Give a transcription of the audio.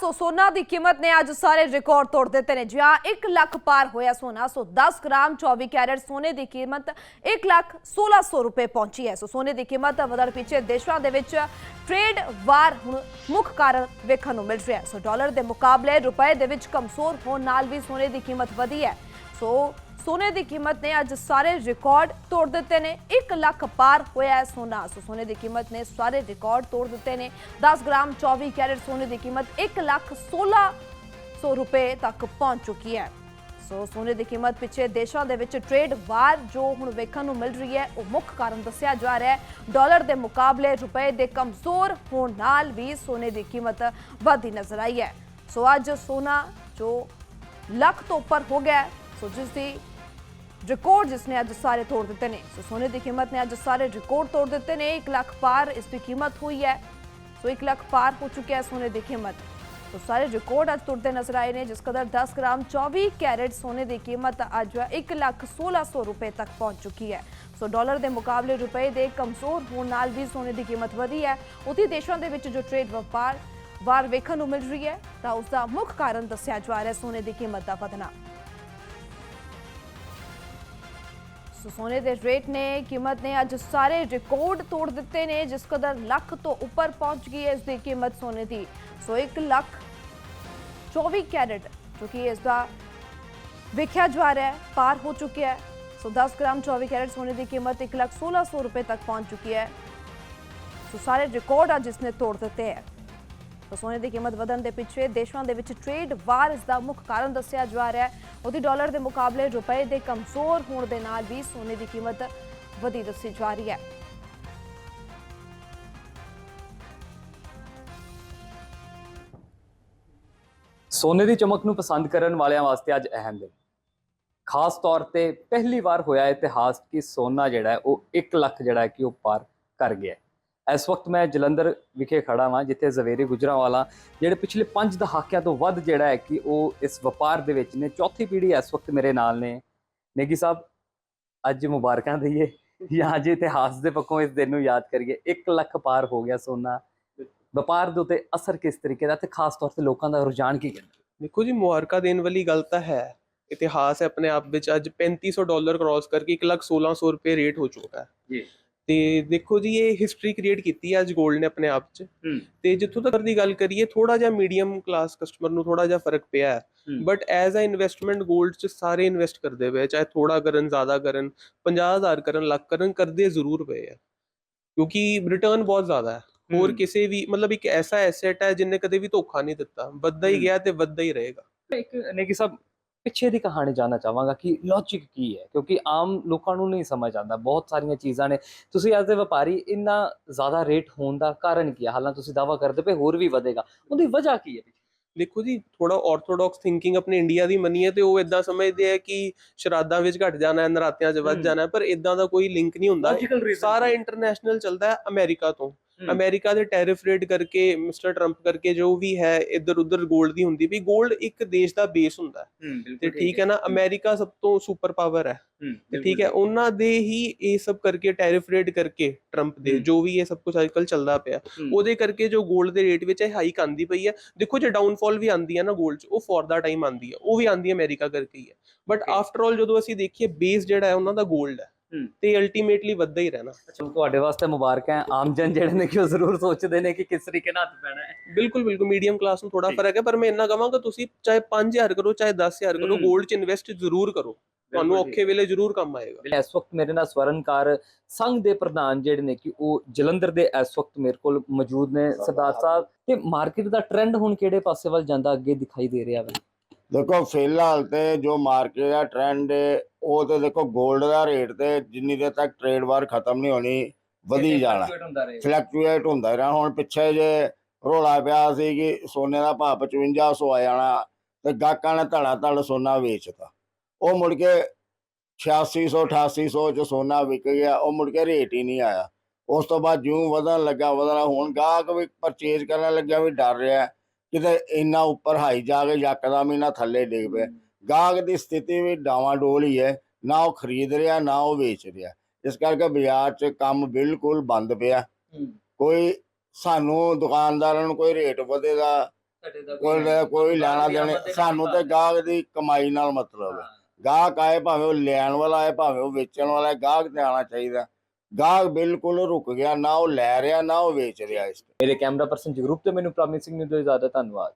ਸੋ ਸੋਨਾ ਦੀ ਕੀਮਤ ਨੇ ਅੱਜ ਸਾਰੇ ਰਿਕਾਰਡ ਤੋੜ ਦਿੱਤੇ ਨੇ। ਜਿਹਾ 1 ਲੱਖ ਪਾਰ ਹੋਇਆ ਸੋਨਾ। ਸੋ 10 ਗ੍ਰਾਮ 24 ਕੈਰਟ ਸੋਨੇ ਦੀ ਕੀਮਤ 1 ਲੱਖ 1600 ਰੁਪਏ ਪਹੁੰਚੀ ਹੈ। ਸੋ ਸੋਨੇ ਦੀ ਕੀਮਤ ਵਧਣ ਪਿੱਛੇ ਦੇਸ਼ਾਂ ਦੇ ਵਿੱਚ ਟ੍ਰੇਡ ਵਾਰ ਹੁਣ ਮੁੱਖ ਕਾਰਨ ਵੇਖਣ ਨੂੰ ਮਿਲ ਰਿਹਾ ਹੈ। ਸੋ ਡਾਲਰ ਦੇ ਮੁਕਾਬਲੇ ਰੁਪਏ ਦੇ ਵਿੱਚ ਕਮਜ਼ੋਰ ਹੋਣ ਨਾਲ ਵੀ ਸੋਨੇ ਦੀ ਕੀਮਤ ਵਧੀ ਹੈ। ਸੋ ਸੋਨੇ ਦੀ ਕੀਮਤ ਨੇ ਅੱਜ ਸਾਰੇ ਰਿਕਾਰਡ ਤੋੜ ਦਿੱਤੇ ਨੇ। 1 ਲੱਖ ਪਾਰ ਹੋਇਆ ਹੈ ਸੋਨਾ। ਸੋ ਸੋਨੇ ਦੀ ਕੀਮਤ ਨੇ ਸਾਰੇ ਰਿਕਾਰਡ ਤੋੜ ਦਿੱਤੇ ਨੇ। 10 ਗ੍ਰਾਮ 24 ਕੈਰਟ ਸੋਨੇ ਦੀ ਕੀਮਤ 1 ਲੱਖ 1600 ਰੁਪਏ ਤੱਕ ਪਹੁੰਚ ਚੁੱਕੀ ਹੈ। ਸੋ ਸੋਨੇ ਦੀ ਕੀਮਤ ਪਿੱਛੇ ਦੇਸ਼ਾਂ ਦੇ ਵਿੱਚ ਟ੍ਰੇਡ ਵਾਰ ਜੋ ਹੁਣ ਵੇਖਣ ਨੂੰ ਮਿਲ ਰਹੀ ਹੈ, ਉਹ ਮੁੱਖ ਕਾਰਨ ਦੱਸਿਆ ਜਾ ਰਿਹਾ ਹੈ। ਡਾਲਰ ਦੇ ਮੁਕਾਬਲੇ ਰੁਪਏ ਦੇ ਕਮਜ਼ੋਰ ਹੋਣ ਨਾਲ ਵੀ ਸੋਨੇ ਦੀ ਕੀਮਤ ਵਧਦੀ ਨਜ਼ਰ ਆਈ ਹੈ। ਸੋ ਅੱਜ ਸੋਨਾ ਜੋ ਲੱਖ ਤੋਂ ਉੱਪਰ ਹੋ ਗਿਆ ਸੋ ਜਿਸ ਦੀ ਰਿਕਾਰਡ ਜਿਸ ਨੇ ਅੱਜ ਸਾਰੇ ਤੋੜ ਦਿੱਤੇ ਨੇ ਸੋ ਸੋਨੇ ਦੀ ਕੀਮਤ ਨੇ ਅੱਜ ਸਾਰੇ ਰਿਕਾਰਡ ਤੋੜ ਦਿੱਤੇ ਨੇ 1 ਲੱਖ ਪਾਰ ਇਸ ਦੀ ਕੀਮਤ ਹੋਈ ਹੈ ਸੋ 1 ਲੱਖ ਪਾਰ ਹੋ ਚੁੱਕਿਆ ਹੈ ਸੋਨੇ ਦੀ ਕੀਮਤ ਸੋ ਸਾਰੇ ਰਿਕਾਰਡ ਅੱਜ ਟੁੱਟਦੇ ਨਜ਼ਰ ਆਏ ਨੇ ਜਿਸ ਕਦਰ 10 ਗ੍ਰਾਮ 24 ਕੈਰਟ ਸੋਨੇ ਦੀ ਕੀਮਤ ਅੱਜ 1 ਲੱਖ 1600 ਰੁਪਏ ਤੱਕ ਪਹੁੰਚ ਚੁੱਕੀ ਹੈ ਸੋ ਡਾਲਰ ਦੇ ਮੁਕਾਬਲੇ ਰੁਪਏ ਦੇ ਕਮਜ਼ੋਰ ਹੋਣ ਨਾਲ ਵੀ ਸੋਨੇ ਦੀ ਕੀਮਤ ਵਧੀ ਹੈ ਉਤੀ ਦੇਸ਼ਾਂ ਦੇ ਵਿੱਚ ਜੋ ਟ੍ਰੇਡ ਵਪਾਰ ਵਾਰ ਵੇਖਣ ਨੂੰ ਮਿਲ ਰਹੀ ਹੈ ਤਾਂ ਉਸ ਦਾ ਮੁੱਖ ਕਾਰਨ ਦੱਸਿਆ ਜਾ ਰਿਹਾ ਸੋਨੇ ਦੀ ਕੀਮਤ ਦਾ ਵਧਣਾ ਸੋ ਸੋਨੇ ਦੇ ਰੇਟ ਨੇ ਕੀਮਤ ਨੇ ਅੱਜ ਸਾਰੇ ਰਿਕਾਰਡ ਤੋੜ ਦਿੱਤੇ ਨੇ ਜਿਸ ਕਦਰ ਲੱਖ ਤੋਂ ਉੱਪਰ ਪਹੁੰਚ ਗਈ ਹੈ ਇਸ ਦੀ ਕੀਮਤ ਸੋਨੇ ਦੀ ਸੋ 1 ਲੱਖ 24 ਕੈਰਟ ਜੋ ਕਿ ਇਸ ਦਾ ਵੇਖਿਆ ਜਾ ਰਿਹਾ ਹੈ ਪਾਰ ਹੋ ਚੁੱਕਿਆ ਹੈ ਸੋ 10 ਗ੍ਰਾਮ 24 ਕੈਰਟ ਸੋਨੇ ਦੀ ਕੀਮਤ 1 ਲੱਖ 1600 ਰੁਪਏ ਤੱਕ ਪਹੁੰਚ ਚੁੱਕੀ ਹੈ ਸੋ ਸਾਰੇ ਰਿਕਾਰਡ ਅੱਜ ਇਸਨੇ ਤੋੜ ਦਿੱਤੇ ਹੈ ਤਾਂ ਸੋਨੇ ਦੀ ਕੀਮਤ ਵਧਣ ਦੇ ਪਿੱਛੇ ਦੇਸ਼ਾਂ ਦੇ ਵਿੱਚ ਟ੍ਰੇਡ ਵਾਰ ਇਸ ਦਾ ਮੁੱਖ ਕਾਰਨ ਦੱਸਿਆ ਜਾ ਰਿਹਾ ਹੈ। ਉਹਦੀ ਡਾਲਰ ਦੇ ਮੁਕਾਬਲੇ ਰੁਪਏ ਦੇ ਕਮਜ਼ੋਰ ਹੋਣ ਦੇ ਨਾਲ ਵੀ ਸੋਨੇ ਦੀ ਕੀਮਤ ਵਧੀ ਦੱਸੀ ਜਾ ਰਹੀ ਹੈ। ਸੋਨੇ ਦੀ ਚਮਕ ਨੂੰ ਪਸੰਦ ਕਰਨ ਵਾਲਿਆਂ ਵਾਸਤੇ ਅੱਜ ਅਹਿਮ ਦਿਨ। ਖਾਸ ਤੌਰ ਤੇ ਪਹਿਲੀ ਵਾਰ ਹੋਇਆ ਇਤਿਹਾਸ ਕਿ ਸੋਨਾ ਜਿਹੜਾ ਹੈ, ਉਹ 1 ਲੱਖ ਜਿਹੜਾ ਹੈ ਕਿ ਉਹ ਪਾਰ ਕਰ ਗਿਆ ਇਸ ਵਕਤ ਮੈਂ ਜਲੰਧਰ ਵਿਖੇ ਖੜਾ ਹਾਂ ਜਿੱਥੇ ਜ਼ਵੇਰੀ ਗੁਜਰਾਂਵਾਲਾ ਜਿਹੜੇ ਪਿਛਲੇ 5 ਦਹਾਕਿਆਂ ਤੋਂ ਵੱਧ ਜਿਹੜਾ ਹੈ ਕਿ ਉਹ ਇਸ ਵਪਾਰ ਦੇ ਵਿੱਚ ਨੇ ਚੌਥੀ ਪੀੜ੍ਹੀ ਇਸ ਵਕਤ ਮੇਰੇ ਨਾਲ ਨੇ। ਨੇਗੀ ਸਾਹਿਬ ਅੱਜ ਮੁਬਾਰਕਾਂ ਦਈਏ ਜਾਂ ਅੱਜ ਇਤਿਹਾਸ ਦੇ ਪੱਖੋਂ ਇਸ ਦਿਨ ਨੂੰ ਯਾਦ ਕਰੀਏ। 1 ਲੱਖ ਪਾਰ ਹੋ ਗਿਆ ਸੋਨਾ। ਵਪਾਰ ਦੇ ਉੱਤੇ ਅਸਰ ਕਿਸ ਤਰੀਕੇ ਦਾ ਤੇ ਖਾਸ ਤੌਰ ਤੇ ਲੋਕਾਂ ਦਾ ਰੁਝਾਨ ਕੀ ਕਹਿੰਦਾ? ਦੇਖੋ ਜੀ ਮੁਬਾਰਕਾਂ ਦੇਣ ਵਾਲੀ ਗੱਲ ਤਾਂ ਹੈ। ਇਤਿਹਾਸ ਹੈ ਆਪਣੇ ਆਪ ਵਿੱਚ ਅੱਜ 3500 ਡਾਲਰ ਕ੍ਰਾਸ ਕਰਕੇ 1 ਲੱਖ 1600 ਰੁਪਏ ਰੇਟ ਹੋ ਚੁੱਕਾ ਹੈ। ਜੀ। ਤੇ ਦੇਖੋ ਜੀ ਇਹ ਹਿਸਟਰੀ ਕ੍ਰੀਏਟ ਕੀਤੀ ਹੈ ਅੱਜ 골ਡ ਨੇ ਆਪਣੇ ਆਪ 'ਚ। ਤੇ ਜਿੱਥੋਂ ਤੱਕ ਦੀ ਗੱਲ ਕਰੀਏ ਥੋੜਾ ਜਿਹਾ ਮੀਡੀਅਮ ਕਲਾਸ ਕਸਟਮਰ ਨੂੰ ਥੋੜਾ ਜਿਹਾ ਫ਼ਰਕ ਪਿਆ ਹੈ। ਬਟ ਐਜ਼ ਅ ਇਨਵੈਸਟਮੈਂਟ 골ਡ 'ਚ ਸਾਰੇ ਇਨਵੈਸਟ ਕਰਦੇ ਪਏ ਚਾਹੇ ਥੋੜਾ ਕਰਨ ਜ਼ਿਆਦਾ ਕਰਨ 50000 ਕਰਨ ਲੱਖ ਕਰਨ ਕਰਦੇ ਜ਼ਰੂਰ ਪਏ ਆ। ਕਿਉਂਕਿ ਰਿਟਰਨ ਬਹੁਤ ਜ਼ਿਆਦਾ ਹੈ। ਹੋਰ। ਕਿਸੇ ਵੀ ਮਤਲਬ ਇੱਕ ਐਸਾ ਐਸੈਟ ਹੈ ਜਿੰਨੇ ਕਦੇ ਵੀ ਧੋਖਾ ਨਹੀਂ ਦਿੱਤਾ। ਵੱਧਦਾ ਹੀ। ਗਿਆ ਤੇ ਵੱਧਦਾ ਹੀ ਰਹੇਗਾ। ਇੱਕ ਨੇਗੀ ਸਾਹਿਬ ਪਿੱਛੇ ਦੀ ਕਹਾਣੀ ਜਾਨਣਾ ਚਾਹਾਂਗਾ ਕਿ ਲੌਜੀਕ ਕੀ ਹੈ? ਕਿਉਂਕਿ ਆਮ ਲੋਕਾਂ ਨੂੰ ਨਹੀਂ ਸਮਝ ਆਉਂਦਾ ਬਹੁਤ ਸਾਰੀਆਂ ਚੀਜ਼ਾਂ ਨੇ। ਤੁਸੀਂ ਐਜ਼ ਅ ਵਪਾਰੀ ਇੰਨਾ ਜ਼ਿਆਦਾ ਰੇਟ ਹੋਣ ਦਾ ਕਾਰਨ ਕੀ ਹੈ? ਹਾਲਾਂ ਤੁਸੀਂ ਦਾਵਾ ਕਰਦੇ ਪਏ ਹੋਰ ਵੀ ਵਧੇਗਾ। ਉਹਦੀ ਵਜ੍ਹਾ ਕੀ ਹੈ ਦੇਖੋ ਜੀ ਥੋੜਾ ਆਰਥੋਡਾਕਸ ਥਿੰਕਿੰਗ ਆਪਣੇ ਇੰਡੀਆ ਦੀ ਮੰਨੀਏ ਤੇ ਉਹ ਇਦਾਂ ਸਮਝਦੇ ਆ ਕਿ ਸ਼ਰਾਧਾਂ ਵਿੱਚ ਘਟ ਜਾਣਾ ਹੈ ਨਰਾਤਿਆਂ 'ਚ ਵੱਧ। ਜਾਣਾ ਹੈ ਪਰ ਇਦਾਂ ਦਾ ਕੋਈ ਲਿੰਕ ਨਹੀਂ ਹੁੰਦਾ। ਸਾਰਾ ਇੰਟਰਨੈਸ਼ਨਲ ਚੱਲਦਾ ਹੈ ਅਮਰੀਕਾ ਤੋਂ। ਅਮਰੀਕਾ ਦੇ ਟੈਰਿਫ ਰੇਟ ਕਰਕੇ ਮਿਸਟਰ ਟਰੰਪ ਕਰਕੇ ਜੋ ਵੀ ਹੈ ਇੱਧਰ ਉੱਧਰ 골ਡ ਦੀ ਹੁੰਦੀ ਵੀ 골ਡ ਇੱਕ ਦੇਸ਼ ਦਾ ਬੇਸ ਹੁੰਦਾ ਤੇ ਠੀਕ ਹੈ ਨਾ ਅਮਰੀਕਾ ਸਭ ਤੋਂ ਸੁਪਰ ਪਾਵਰ ਹੈ। ਤੇ ਠੀਕ ਹੈ ਉਹਨਾਂ ਦੇ ਹੀ ਇਹ ਸਭ ਕਰਕੇ ਟੈਰਿਫ ਰੇਟ ਕਰਕੇ ਟਰੰਪ ਦੇ ਜੋ ਵੀ ਇਹ ਸਭ ਕੁਝ ਅੱਜਕੱਲ ਚੱਲਦਾ ਪਿਆ। ਉਹਦੇ ਕਰਕੇ ਜੋ 골ਡ ਦੇ ਰੇਟ ਵਿੱਚ ਇਹ ਹਾਈਕ ਆਂਦੀ ਪਈ ਹੈ। ਦੇਖੋ ਜੇ ਡਾਊਨਫਾਲ ਵੀ ਆਂਦੀ ਹੈ ਨਾ ਗੋਲਡ 'ਚ ਉਹ ਫੋਰ ਦਾ ਟਾਈਮ ਆਂਦੀ ਹੈ। ਉਹ ਵੀ ਆਂਦੀ ਹੈ ਅਮਰੀਕਾ ਕਰਕੇ ਹੀ ਹੈ। ਬਟ ਆਫਟਰ ਆਲ ਜਦੋਂ ਅਸੀਂ ਦੇਖੀਏ ਬੇਸ ਜਿਹੜਾ ਹੈ ਉਹਨਾਂ ਦਾ ਗੋਲਡ ਹੈ। ਤੇ ਅਲਟੀਮੇਟਲੀ ਵੱਧਦਾ ਹੀ ਰਹਿਣਾ। ਅੱਛਾ ਤੁਹਾਡੇ ਵਾਸਤੇ ਮੁਬਾਰਕਾਂ ਹੈ। ਆਮ ਜਨ ਜਿਹੜੇ ਨੇ ਕਿ ਉਹ ਜ਼ਰੂਰ ਸੋਚਦੇ ਨੇ ਕਿ ਕਿਸ ਤਰੀਕੇ ਨਾਲ ਹੱਥ ਪੈਣਾ ਹੈ। ਬਿਲਕੁਲ ਬਿਲਕੁਲ। ਮੀਡੀਅਮ ਕਲਾਸ ਨੂੰ ਥੋੜਾ। ਫ਼ਰਕ ਹੈ ਪਰ ਮੈਂ ਇੰਨਾ ਕਹਾਂਗਾ ਤੁਸੀਂ ਚਾਹੇ 5000 ਕਰੋ ਚਾਹੇ 10000 ਕਰੋ। 골ਡ 'ਚ ਇਨਵੈਸਟ ਜ਼ਰੂਰ ਕਰੋ। ਤੁਹਾਨੂੰ ਔਖੇ ਵੇਲੇ ਜ਼ਰੂਰ ਕੰਮ ਆਏਗਾ। ਇਸ ਵਕਤ ਮੇਰੇ ਨਾਲ ਸਵਰਨਕਾਰ ਸੰਘ ਦੇ ਪ੍ਰਧਾਨ ਜਿਹੜੇ ਨੇ ਕਿ ਉਹ ਜਲੰਧਰ ਦੇ ਇਸ ਵਕਤ ਮੇਰੇ ਕੋਲ ਮੌਜੂਦ ਨੇ। ਸਰਦਾਰ ਸਾਹਿਬ ਤੇ ਮਾਰਕੀਟ ਦਾ ਟ੍ਰੈਂਡ ਹੁਣ ਕਿਹੜੇ ਪਾਸੇ ਵੱਲ ਜਾਂਦਾ ਅੱਗੇ ਦਿਖਾਈ ਦੇ ਰਿਹਾ ਹੈ ਦੇਖੋ ਫਿਲਹਾਲ ਤੇ ਜੋ ਮਾਰਕੀਟ ਦਾ ਟ੍ਰੈਂਡ ਹੈ ਉਹ ਤੇ ਦੇਖੋ 골ਡ ਦਾ ਰੇਟ ਤੇ ਜਿੰਨੀ ਦੇਰ ਤੱਕ ਟ੍ਰੇਡ ਵਾਰ ਖਤਮ ਨਹੀਂ ਹੋਣੀ ਵਧੀ ਜਾਣਾ। ਫਲਕਚੁਏਟ ਹੁੰਦਾ ਰਹਿਣਾ ਹੁਣ ਪਿੱਛੇ ਜੇ ਰੋਲਾ ਪਿਆ ਸੀ ਕਿ ਸੋਨੇ ਦਾ ਭਾਅ 5500 ਆ ਜਾਣਾ ਤੇ ਗਾਹਕਾਂ ਨੇ ਧੜਾ ਧੜ ਸੋਨਾ ਵੇਚਤਾ। ਉਹ ਮੁੜ ਕੇ 8600 8800 ਚ ਸੋਨਾ ਵਿਕ ਗਿਆ ਉਹ ਮੁੜ ਕੇ ਰੇਟ ਹੀ ਨਹੀਂ ਆਇਆ। ਉਸ ਤੋਂ ਬਾਅਦ ਜਿਉਂ ਵਧਣ ਲੱਗਾ ਵਧਣਾ ਹੁਣ ਗਾਹਕ ਵੀ ਪਰਚੇਜ ਕਰਨ ਲੱਗਿਆ ਵੀ ਡਰ ਰਿਹਾ। ਕਿਤੇ ਇੰਨਾ ਉੱਪਰ ਹਾਈ ਜਾ ਕੇ ਯਕਦਮ ਹੀ ਨਾ ਥੱਲੇ ਡਿੱਗ ਪਿਆ ਗਾਹਕ ਦੀ ਸਥਿਤੀ ਵੀ ਡਾਵਾਂ ਡੋਲ ਹੀ ਹੈ ਨਾ ਉਹ ਖਰੀਦ ਰਿਹਾ ਨਾ ਉਹ ਵੇਚ ਰਿਹਾ। ਇਸ ਕਰਕੇ ਬਾਜ਼ਾਰ 'ਚ ਕੰਮ ਬਿਲਕੁਲ ਬੰਦ ਪਿਆ। ਕੋਈ ਸਾਨੂੰ ਦੁਕਾਨਦਾਰਾਂ ਨੂੰ ਕੋਈ ਰੇਟ ਵਧੇਗਾ ਕੋਈ ਕੋਈ ਲੈਣਾ ਦੇਣੇ ਸਾਨੂੰ ਤੇ ਗਾਹਕ ਦੀ ਕਮਾਈ ਨਾਲ ਮਤਲਬ ਹੈ। ਗਾਹਕ ਆਏ ਭਾਵੇਂ ਉਹ ਲੈਣ ਵਾਲਾ ਆਏ ਭਾਵੇਂ ਉਹ ਵੇਚਣ ਵਾਲਾ ਹੈ ਗਾਹਕ ਤੇ ਆਣਾ ਚਾਹੀਦਾ। ਗਾਹਕ ਬਿਲਕੁਲ ਰੁਕ ਗਿਆ ਨਾ ਉਹ ਲੈ ਰਿਹਾ ਨਾ ਉਹ ਵੇਚ ਰਿਹਾ ਇਸ ਮੇਰੇ ਕੈਮਰਾ ਪਰਸਨ ਜਗਰੂਪ ਤੇ ਮੈਨੂੰ ਪ੍ਰੋਮਿਸਿੰਗ ਨੂੰ ਦਿਓ ਇਜਾਜ਼ਤ ਧੰਨਵਾਦ।